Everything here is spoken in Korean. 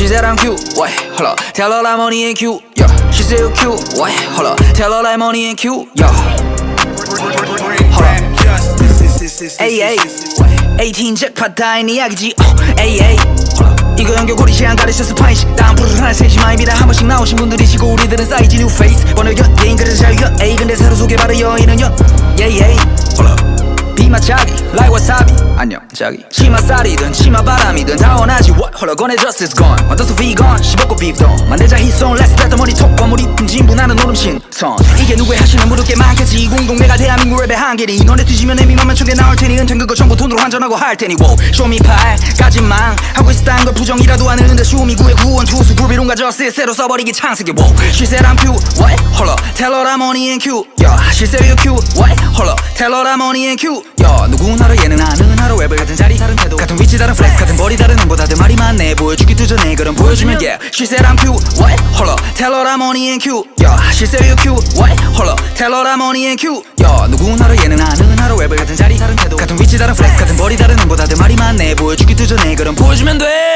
She said I'm cute, wait, hold up. Tell her that money ain't cute, yeah. She said you cute, wait, hold up. Tell her that money ain't cute, yeah. Ay, ay. 18 잭팟 다인 이야기지, 어, ay, ay. hold up. 이거 연결고리 시간 가르쳐 스파인 식당 부르는 세시마입니다 한 번씩 나오신 분들이시고 우리들은 사이즈 뉴 페이스 번역연 개인 그래서 자유연 에이 근데 새로 소개받은 여인은 연 예이 예이 hold up. 비마 차기 like wasabi 안녕 자기 치마살이든 치마바람이든 다 원하지 what? 꺼내 justice gone. 어떠서 vegan beef 도 만들자 hit송 let's let the money talk. 과물이 진분하는 노름 신선 이게 누구의 하시는 무릎 게 많겠지? 20 내가 대한민국 랩의 한계니 너네 뒤지면 애미만만 초게 나올 테니 은퇴 그거 전부 돈으로 환전하고 할 테니. Wow. 쇼미 팔까지만 하고 있었다는 걸 부정이라도 하는데 쇼미구의 구원 투수 굴비론가 저스 새로 써버리기 창세기. Wow. I'm cute. What? that money ain't cute yeah she said you cute what hold up tell her that money ain't cute 야 누구나로 예능하는 하루 웹을 같은 자리 다른 태도 같은 위치 다른 플렉스 같은 머리 다른 형보 다들 말이 많네 보여주기도 전에 그럼 보여주면 yeah She said I'm cute what hold up tell her that money ain't cute yeah She said you cute what hold up tell her that money ain't cute 야 누구나로 예능하는 하루 웹을 같은 자리 다른 태도 같은 위치 다른 플렉스 같은 머리 다른 형보 다들 말이 많네 보여주기도 전에 그럼 보여주면 돼